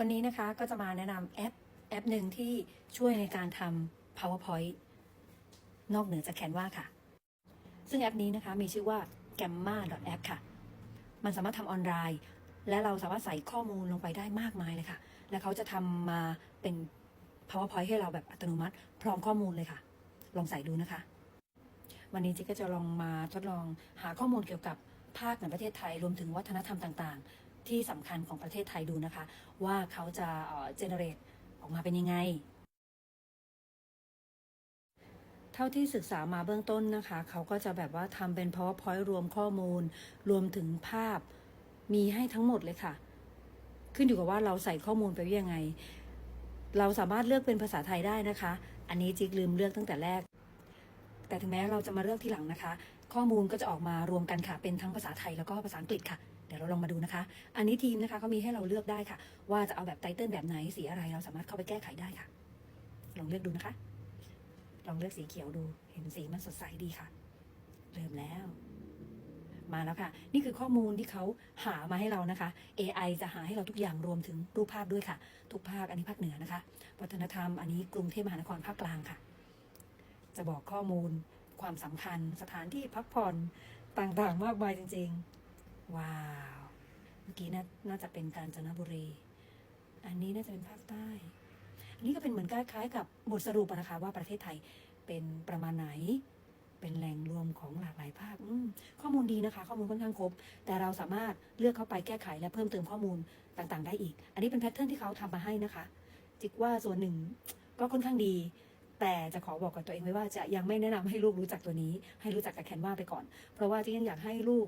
วันนี้นะคะก็จะมาแนะนำแอปแอปหนึ่งที่ช่วยในการทำ PowerPoint นอกเหนือจาก Canva ค่ะ ซึ่งแอปนี้นะคะมีชื่อว่า Gamma App ค่ะ มันสามารถทำออนไลน์ และเราสามารถใส่ข้อมูลลงไปได้มากมายเลยค่ะ และเขาจะทำมาเป็น PowerPoint ให้เราแบบอัตโนมัติ พร้อมข้อมูลเลยค่ะ ลองใส่ดูนะคะ วันนี้จิ๊กก็จะลองมาทดลองหาข้อมูลเกี่ยวกับภาคในประเทศไทยรวมถึงวัฒนธรรมต่างๆ ที่สำคัญของประเทศไทยดูนะคะ ว่าเขาจะเจเนเรตออกมาเป็นยังไง เท่าที่ศึกษามาเบื้องต้นนะคะ เขาก็จะแบบว่าทำเป็น powerpoint รวมข้อมูล รวมถึงภาพมีให้ทั้งหมดเลยค่ะ ขึ้นอยู่กับว่าเราใส่ข้อมูลไปยังไง เราสามารถเลือกเป็นภาษาไทยได้นะคะ อันนี้จิ๊กลืมเลือกตั้งแต่แรก แต่ถึงแม้เราจะมาเลือกทีหลังนะคะ ข้อมูลก็จะออกมารวมกันค่ะ เป็นทั้งภาษาไทยแล้วก็ภาษาอังกฤษค่ะ ดี๋ยวเราลองมาดูนะคะ อันนี้ทีมนะคะเขามีให้เราเลือกได้ค่ะ ว่าจะเอาแบบไตเติลแบบไหนสีอะไรเราสามารถเข้าไปแก้ไขได้ค่ะ ลองเลือกดูนะคะ ลองเลือกสีเขียวดู เห็นสีมันสดใสดีค่ะ เริ่มแล้ว มาแล้วค่ะ นี่คือข้อมูลที่เขาหามาให้เรานะคะ AI จะหาให้เราทุกอย่างรวมถึงรูปภาพด้วยค่ะ ทุกภาคอันนี้ภาคเหนือนะคะ วัฒนธรรมอันนี้กรุงเทพมหานครภาคกลางค่ะ จะบอกข้อมูลความสำคัญสถานที่พักผ่อนต่างๆ มากมายจริง ๆ ว้าว เมื่อกี้น่านาจะเป็นกาญจนบุรี อันนี้น่าจะเป็นภาคใต้ อันนี้ก็เป็นเหมือนคล้ายๆกับบทสรุปนะคะว่าประเทศไทยเป็นประมาณไหน เป็นแหล่งรวมของหลากหลายภาคข้อมูลดีนะคะ ข้อมูลค่อนข้างครบ แต่เราสามารถเลือกเข้าไปแก้ไขและเพิ่มเติมข้อมูลต่างๆ ได้อีก อันนี้เป็นแพทเทิร์นที่เขาทำมาให้นะคะ จิกว่าส่วนหนึ่งก็ค่อนข้างดีแต่จะขอบอกกับตัวเองไว้ว่าจะยังไม่แนะนำให้ลูกรู้จักตัวนี้ ให้รู้จักกับแคนวาไปก่อน เพราะว่าจิกยังอยากให้ลูก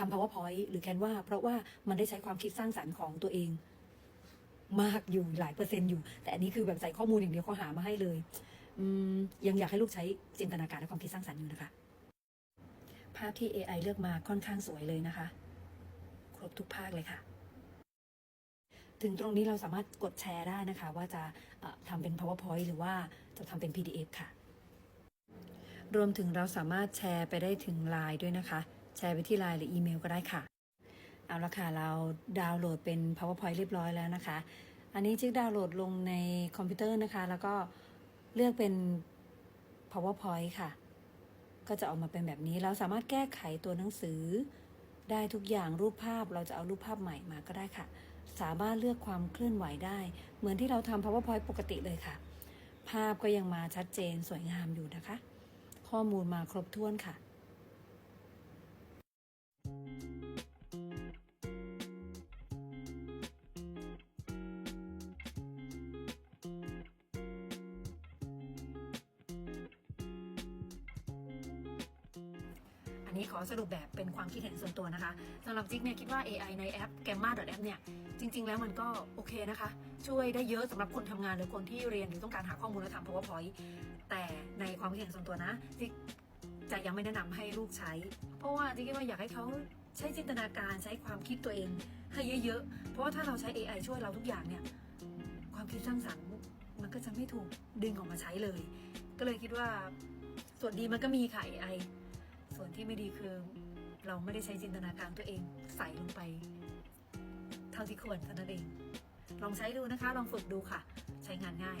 ทำ powerpoint หรือแคนวาเพราะว่ามันได้ใช้ความคิดสร้างสรรค์ของตัวเอง มากอยู่หลายเปอร์เซ็นต์อยู่ แต่อันนี้คือแบบใส่ข้อมูลอย่างเดียวเขาหามาให้เลยยังอยากให้ลูกใช้จินตนาการและความคิดสร้างสรรค์อยู่นะคะ ภาพที่ AI เลือกมาค่อนข้างสวยเลยนะคะ ครบทุกภาคเลยค่ะ ถึงตรงนี้เราสามารถกดแชร์ได้นะคะ ว่าจะเอ่อทำเป็น powerpoint หรือว่าจะทำเป็น PDF ค่ะ รวมถึงเราสามารถแชร์ไปได้ถึงไลน์ด้วยนะคะ แชร์ไปที่ไลน์หรืออีเมลก็ได้ค่ะ เอาละค่ะ เราดาวน์โหลดเป็น powerpoint เรียบร้อยแล้วนะคะ อันนี้จิ๊กดาวน์โหลดลงในคอมพิวเตอร์นะคะ แล้วก็เลือกเป็น powerpoint ค่ะ ก็จะออกมาเป็นแบบนี้ เราสามารถแก้ไขตัวหนังสือ ได้ทุกอย่างรูปภาพเราจะเอารูปภาพใหม่มาก็ได้ค่ะ สามารถเลือกความเคลื่อนไหวได้ เหมือนที่เราทำ powerpoint ปกติเลยค่ะ ภาพก็ยังมาชัดเจนสวยงามอยู่นะคะ ข้อมูลมาครบถ้วนค่ะ นี้ขอสรุปแบบเป็นความคิดเห็นส่วนตัวนะคะสำหรับจิ๊กเนี่ยคิดว่า AI ในแอป Gamma App เนี่ยจริง ๆ แล้วมันก็โอเคนะคะ ช่วยได้เยอะสำหรับคนทำงานหรือคนที่เรียนหรือต้องการหาข้อมูลและทำ PowerPoint แต่ในความคิดเห็นส่วนตัวนะจิ๊กจะยังไม่แนะนำให้ลูกใช้ เพราะว่าจิ๊กคิดว่าอยากให้เขาใช้จินตนาการใช้ความคิดตัวเองให้เยอะๆ เพราะว่าถ้าเราใช้ AI ช่วยเราทุกอย่างเนี่ยความคิดสร้างสรรค์มันก็จะไม่ถูกดึงออกมาใช้เลย ก็เลยคิดว่าส่วนดีมันก็มีค่ะ AI ไม่ดีคือ เราไม่ได้ใช้จินตนาการตัวเองใส่ลงไป เท่าที่ควรเท่านั้นเอง ลองใช้ดูนะคะ ลองฝึกดูค่ะ ใช้งานง่าย